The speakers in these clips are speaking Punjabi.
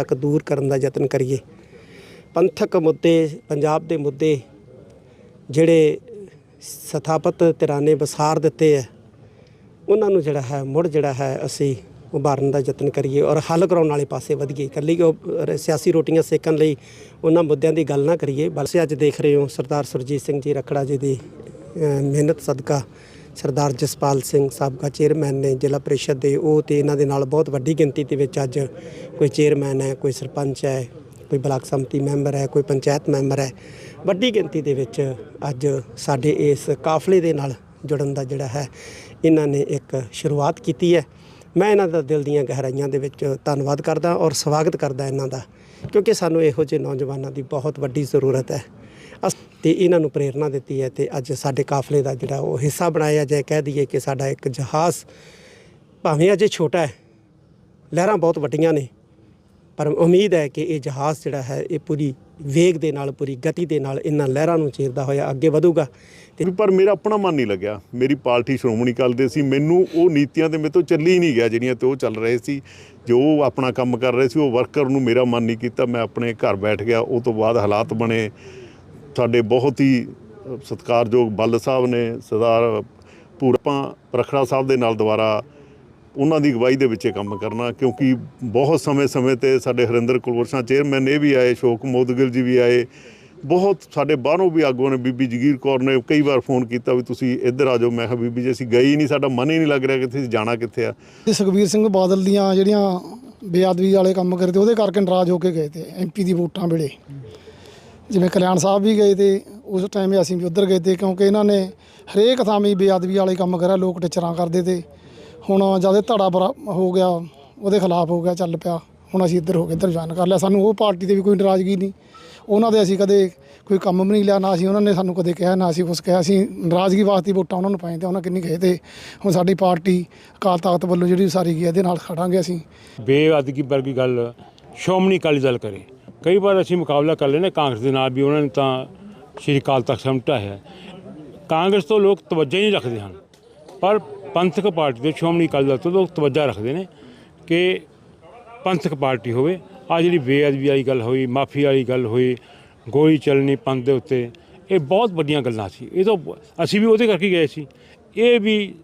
ਤੱਕ ਦੂਰ ਕਰਨ ਦਾ ਯਤਨ ਕਰੀਏ। ਪੰਥਕ ਮੁੱਦੇ, ਪੰਜਾਬ ਦੇ ਮੁੱਦੇ ਜਿਹੜੇ ਸਥਾਪਤ ਧਿਰਾਂ ਨੇ ਵਸਾਰ ਦਿੱਤੇ ਹੈ ਉਹਨਾਂ ਨੂੰ ਜਿਹੜਾ ਹੈ, ਮੁੜ ਜਿਹੜਾ ਹੈ, ਅਸੀਂ ਉਭਾਰਨ ਦਾ ਯਤਨ ਕਰੀਏ ਔਰ ਹੱਲ ਕਰਾਉਣ ਵਾਲੇ ਪਾਸੇ ਵਧੀਏ। ਇਕੱਲੀ ਉਹ ਸਿਆਸੀ ਰੋਟੀਆਂ ਸੇਕਣ ਲਈ ਉਹਨਾਂ ਮੁੱਦਿਆਂ ਦੀ ਗੱਲ ਨਾ ਕਰੀਏ। ਬਲਕਿ ਅੱਜ ਦੇਖ ਰਹੇ ਹੋ ਸਰਦਾਰ ਸੁਰਜੀਤ ਸਿੰਘ ਜੀ ਰਖੜਾ ਜੀ ਦੀ ਮਿਹਨਤ ਸਦਕਾ ਸਰਦਾਰ ਜਸਪਾਲ ਸਿੰਘ ਸਾਬਕਾ ਚੇਅਰਮੈਨ ਨੇ ਜ਼ਿਲ੍ਹਾ ਪ੍ਰੀਸ਼ਦ ਦੇ, ਉਹ ਤੇ ਇਹਨਾਂ ਦੇ ਨਾਲ ਬਹੁਤ ਵੱਡੀ ਗਿਣਤੀ ਦੇ ਵਿੱਚ ਅੱਜ ਕੋਈ ਚੇਅਰਮੈਨ ਹੈ, ਕੋਈ ਸਰਪੰਚ ਹੈ, ਕੋਈ ਬਲਾਕ ਸੰਮਤੀ ਮੈਂਬਰ ਹੈ, ਕੋਈ ਪੰਚਾਇਤ ਮੈਂਬਰ ਹੈ। ਵੱਡੀ ਗਿਣਤੀ ਦੇ ਵਿੱਚ ਅੱਜ ਸਾਡੇ ਇਸ ਕਾਫਲੇ ਦੇ ਨਾਲ ਜੁੜਨ ਦਾ ਜਿਹੜਾ ਹੈ, ਇਹਨਾਂ ਨੇ ਇੱਕ ਸ਼ੁਰੂਆਤ ਕੀਤੀ ਹੈ। ਮੈਂ ਇਹਨਾਂ ਦਾ ਦਿਲ ਦੀਆਂ ਗਹਿਰਾਈਆਂ ਦੇ ਵਿੱਚ ਧੰਨਵਾਦ ਕਰਦਾ ਔਰ ਸਵਾਗਤ ਕਰਦਾ ਇਹਨਾਂ ਦਾ, ਕਿਉਂਕਿ ਸਾਨੂੰ ਇਹੋ ਜਿਹੇ ਨੌਜਵਾਨਾਂ ਦੀ ਬਹੁਤ ਵੱਡੀ ਜ਼ਰੂਰਤ ਹੈ। ਅਸ, ਤੇ ਇਹਨਾਂ ਨੂੰ ਪ੍ਰੇਰਣਾ ਦਿੱਤੀ ਹੈ ਤੇ ਅੱਜ ਸਾਡੇ ਕਾਫਲੇ ਦਾ ਜਿਹੜਾ ਉਹ ਹਿੱਸਾ ਬਣਾਇਆ ਜਾਏ, ਕਹਿ ਦਈਏ ਕਿ ਸਾਡਾ ਇੱਕ ਜਹਾਜ਼ ਭਾਵੇਂ ਅਜੇ ਛੋਟਾ ਹੈ, ਲਹਿਰਾਂ ਬਹੁਤ ਵੱਡੀਆਂ ਨੇ, ਪਰ ਉਮੀਦ ਹੈ ਕਿ ਇਹ ਜਹਾਜ਼ ਜਿਹੜਾ ਹੈ, ਇਹ ਪੂਰੀ ਵੇਗ ਦੇ ਨਾਲ, ਪੂਰੀ ਗਤੀ ਦੇ ਨਾਲ ਇਹਨਾਂ ਲਹਿਰਾਂ ਨੂੰ ਚੀਰਦਾ ਹੋਇਆ ਅੱਗੇ ਵਧੂਗਾ ਤੇ ਵੀ ਪਰ ਮੇਰਾ ਆਪਣਾ ਮਨ ਨਹੀਂ ਲੱਗਿਆ। ਮੇਰੀ ਪਾਰਟੀ ਸ਼੍ਰੋਮਣੀ ਅਕਾਲੀ ਦੇ ਸੀ, ਮੈਨੂੰ ਉਹ ਨੀਤੀਆਂ ਤੇ ਮੇਰੇ ਤੋਂ ਚੱਲੀ ਨਹੀਂ ਗਿਆ ਜਿਹੜੀਆਂ ਤੇ ਉਹ ਚੱਲ ਰਹੇ ਸੀ। ਜੋ ਉਹ ਆਪਣਾ ਕੰਮ ਕਰ ਰਹੇ ਸੀ, ਉਹ ਵਰਕਰ ਨੂੰ ਮੇਰਾ ਮਨ ਨਹੀਂ ਕੀਤਾ, ਮੈਂ ਆਪਣੇ ਘਰ ਬੈਠ ਗਿਆ, ਉਹ ਤੋਂ ਬਾਅਦ ਹਾਲਾਤ ਬਣੇ। ਸਾਡੇ ਬਹੁਤ ਹੀ ਸਤਿਕਾਰਯੋਗ ਬੱਲ ਸਾਹਿਬ ਨੇ ਸਰਦਾਰ ਪੂਰਪਾਂ ਰਖੜਾ ਸਾਹਿਬ ਦੇ ਨਾਲ ਦੁਬਾਰਾ ਉਹਨਾਂ ਦੀ ਅਗਵਾਈ ਦੇ ਵਿੱਚ ਇਹ ਕੰਮ ਕਰਨਾ, ਕਿਉਂਕਿ ਬਹੁਤ ਸਮੇਂ-ਸਮੇਂ ਤੇ ਸਾਡੇ ਹਰਿੰਦਰ ਕੁਲਵਰਸ਼ਾ ਚੇਅਰਮੈਨ ਇਹ ਵੀ ਆਏ ਸ਼ੋਕ ਮੋਦਗਿਲ ਜੀ ਵੀ ਆਏ, ਬਹੁਤ ਸਾਡੇ ਬਾਹਰੋਂ ਵੀ ਆਗੂਆਂ ਨੇ, ਬੀਬੀ ਜਗੀਰ ਕੌਰ ਨੇ ਕਈ ਵਾਰ ਫੋਨ ਕੀਤਾ ਵੀ ਤੁਸੀਂ ਇੱਧਰ ਆ ਜਾਓ, ਮੈਂ ਕਿਹਾ ਬੀਬੀ ਜੀ ਅਸੀਂ ਗਏ ਹੀ ਨਹੀਂ, ਸਾਡਾ ਮਨ ਹੀ ਨਹੀਂ ਲੱਗ ਰਿਹਾ ਕਿ ਤੁਸੀਂ ਜਾਣਾ ਕਿੱਥੇ ਆ। ਸੁਖਬੀਰ ਸਿੰਘ ਬਾਦਲ ਦੀਆਂ ਜਿਹੜੀਆਂ ਬੇਅਦਬੀ ਵਾਲੇ ਕੰਮ ਕਰਦੇ ਉਹਦੇ ਕਰਕੇ ਨਾਰਾਜ਼ ਹੋ ਕੇ ਗਏ ਤੇ ਐਮਪੀ ਦੀ ਵੋਟਾਂ ਵੇਲੇ। ਜਿਵੇਂ ਕਲਿਆਣ ਸਾਹਿਬ ਵੀ ਗਏ ਤੇ ਉਸ ਟਾਈਮ ਅਸੀਂ ਵੀ ਉੱਧਰ ਗਏ ਤੇ ਕਿਉਂਕਿ ਇਹਨਾਂ ਨੇ ਹਰੇਕ ਥਾਂ 'ਤੇ ਬੇਅਦਬੀ ਵਾਲੇ ਕੰਮ ਕਰਿਆ, ਲੋਕ ਟਿਚਰਾਂ ਕਰਦੇ ਤੇ। ਹੁਣ ਜਦ ਧੜਾ ਬਰਾ ਹੋ ਗਿਆ, ਉਹਦੇ ਖਿਲਾਫ ਹੋ ਗਿਆ, ਚੱਲ ਪਿਆ। ਹੁਣ ਅਸੀਂ ਇੱਧਰ ਹੋ ਕੇ ਇੱਧਰ ਜਾਣ ਕਰ ਲਿਆ। ਸਾਨੂੰ ਉਹ ਪਾਰਟੀ ਤੇ ਵੀ ਕੋਈ ਨਾਰਾਜ਼ਗੀ ਨਹੀਂ। ਉਹਨਾਂ ਦੇ ਅਸੀਂ ਕਦੇ ਕੋਈ ਕੰਮ ਵੀ ਨਹੀਂ ਲਿਆ, ਨਾ ਅਸੀਂ ਉਹਨਾਂ ਨੇ ਸਾਨੂੰ ਕਦੇ ਕਿਹਾ, ਨਾ ਅਸੀਂ ਕੁਛ ਕਿਹਾ। ਅਸੀਂ ਨਾਰਾਜ਼ਗੀ ਵਾਸਤੇ ਵੋਟਾਂ ਉਹਨਾਂ ਨੂੰ ਪਾਈਆਂ ਤੇ ਉਹਨਾਂ ਕਿੰਨੀ ਗਏ ਤੇ। ਹੁਣ ਸਾਡੀ ਪਾਰਟੀ ਅਕਾਲ ਤਖਤ ਵੱਲੋਂ ਜਿਹੜੀ ਉਸਾਰੀ ਗਈ ਇਹਦੇ ਨਾਲ ਖੜਾਂਗੇ ਅਸੀਂ। ਬੇਅਦਗੀ ਵਰਗੀ ਗੱਲ ਸ਼੍ਰੋਮਣੀ ਅਕਾਲੀ ਦਲ ਕਰੇ। ਕਈ ਵਾਰ ਅਸੀਂ ਮੁਕਾਬਲਾ ਕਰ ਲੈਨੇ ਕਾਂਗਰਸ ਦੇ ਨਾਲ ਵੀ ਉਹਨਾਂ ਨੇ ਤਾਂ ਸ਼੍ਰੀ ਅਕਾਲ ਤਖਤ ਸਮਟਾ ਹੈ। ਕਾਂਗਰਸ ਤੋਂ ਲੋਕ ਤਵੱਜਾ ਹੀ ਨਹੀਂ ਰੱਖਦੇ ਹਨ। ਪਰ ਪੰਥਕ ਪਾਰਟੀ ਦੇ ਸ਼੍ਰੋਮਣੀ ਅਕਾਲੀ ਦਲ ਤੋਂ ਲੋਕ ਤਵੱਜਾ ਰੱਖਦੇ ਨੇ ਕਿ ਪੰਥਕ ਪਾਰਟੀ ਹੋਵੇ। ਆ ਜਿਹੜੀ ਬੇਅਦਬੀ ਵਾਲੀ ਗੱਲ ਹੋਈ, ਮਾਫੀ ਵਾਲੀ ਗੱਲ ਹੋਈ, ਗੋਲੀ ਚੱਲਣੀ ਪੰਥ ਦੇ ਉੱਤੇ, ਇਹ ਬਹੁਤ ਵੱਡੀਆਂ ਗੱਲਾਂ ਸੀ। ਇਹ ਤਾਂ ਅਸੀਂ ਵੀ ਉਹਦੇ ਕਰਕੇ ਗਏ ਸੀ। ਇਹ ਵੀ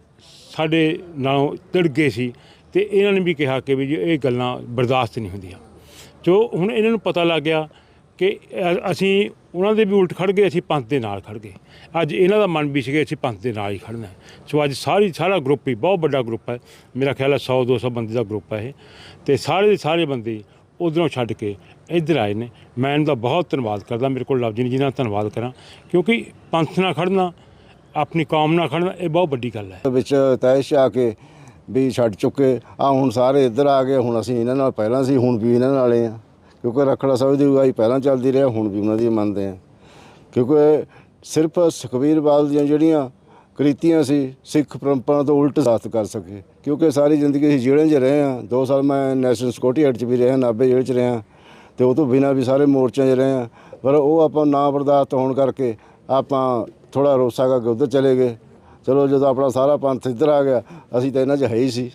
ਸਾਡੇ ਨਾਲੋਂ ਤਿੜ ਗਏ ਸੀ ਤੇ ਇਹਨਾਂ ਨੇ ਵੀ ਕਿਹਾ ਕਿ ਵੀ ਜੀ ਇਹ ਗੱਲਾਂ ਬਰਦਾਸ਼ਤ ਨਹੀਂ ਹੁੰਦੀਆਂ। ਜੋ ਹੁਣ ਇਹਨਾਂ ਨੂੰ ਪਤਾ ਲੱਗ ਗਿਆ ਕਿ ਅਸੀਂ ਉਹਨਾਂ ਦੇ ਵੀ ਉਲਟ ਖੜ ਗਏ, ਅਸੀਂ ਪੰਥ ਦੇ ਨਾਲ ਖੜ ਗਏ। ਅੱਜ ਇਹਨਾਂ ਦਾ ਮਨ ਵੀ ਸੀਗਾ ਅਸੀਂ ਪੰਥ ਦੇ ਨਾਲ ਹੀ ਖੜਨਾ ਸੋ ਅੱਜ ਸਾਰੀ, ਸਾਰਾ ਗਰੁੱਪ ਹੀ, ਬਹੁਤ ਵੱਡਾ ਗਰੁੱਪ ਹੈ। ਮੇਰਾ ਖਿਆਲ ਹੈ 100 200 ਬੰਦੇ ਦਾ ਗਰੁੱਪ ਹੈ ਇਹ। ਤੇ ਸਾਰੇ ਦੇ ਸਾਰੇ ਬੰਦੇ ਉਧਰੋਂ ਛੱਡ ਕੇ ਇੱਧਰ ਆਏ ਨੇ। ਮੈਂ ਇਹਨਾਂ ਦਾ ਬਹੁਤ ਧੰਨਵਾਦ ਕਰਦਾ। ਮੇਰੇ ਕੋਲ ਲਫ਼ਜ਼ ਨਹੀਂ ਜਿਹਨਾਂ ਦਾ ਧੰਨਵਾਦ ਕਰਾਂ। ਕਿਉਂਕਿ ਪੰਥ ਨਾਲ ਖੜਨਾ ਆਪਣੀ ਕੌਮ ਨਾਲ ਖੜਨਾ ਇਹ ਬਹੁਤ ਵੱਡੀ ਗੱਲ ਹੈ। ਵਿੱਚ ਤੈਸ਼ ਆ ਕੇ ਵੀ ਛੱਡ ਚੁੱਕੇ। ਆ ਹੁਣ ਸਾਰੇ ਇੱਧਰ ਆ ਗਏ, ਹੁਣ ਅਸੀਂ ਇਹਨਾਂ ਨਾਲ ਪਹਿਲਾਂ ਸੀ, ਹੁਣ ਵੀ ਇਹਨਾਂ ਨਾਲੇ ਆ ਕਿਉਂਕਿ ਰਖੜਾ ਸਾਹਿਬ ਦੀ ਅਗਵਾਈ ਪਹਿਲਾਂ ਚੱਲਦੀ ਰਿਹਾ, ਹੁਣ ਵੀ ਉਹਨਾਂ ਦੀ ਮੰਨਦੇ ਆ ਕਿਉਂਕਿ ਸਿਰਫ ਸੁਖਬੀਰ ਬਾਦਲ ਦੀਆਂ ਜਿਹੜੀਆਂ ਕ੍ਰਿਤੀਆਂ ਸੀ, ਸਿੱਖ ਪਰੰਪਰਾ ਤੋਂ ਉਲਟ ਸਾਥ ਕਰ ਸਕੇ। ਕਿਉਂਕਿ ਸਾਰੀ ਜ਼ਿੰਦਗੀ ਅਸੀਂ ਜੇਲ੍ਹਾਂ 'ਚ ਰਹੇ ਆ 2 ਸਾਲ ਮੈਂ ਨੈਸ਼ਨਲ ਸਿਕਿਉਰਿਟੀ ਹੈਡ 'ਚ ਵੀ ਰਿਹਾ, ਨਾਭੇ ਜੇਲ੍ਹ 'ਚ ਰਿਹਾ। ਤੇ ਉਹ ਤੋਂ ਬਿਨਾਂ ਵੀ ਸਾਰੇ ਮੋਰਚਿਆਂ 'ਚ ਰਹੇ ਆ ਪਰ ਉਹ ਆਪਾਂ ਨਾ ਬਰਦਾਸ਼ਤ ਹੋਣ ਕਰਕੇ ਆਪਾਂ ਥੋੜਾ ਰੋਸਾ ਕਰਕੇ ਉੱਧਰ ਚਲੇ ਗਏ। ਚਲੋ ਜਦੋਂ ਆਪਣਾ ਸਾਰਾ ਪੰਥ ਇੱਧਰ ਆ ਗਿਆ, ਅਸੀਂ ਤਾਂ ਇਹਨਾਂ 'ਚ ਹੈ ਹੀ ਸੀ।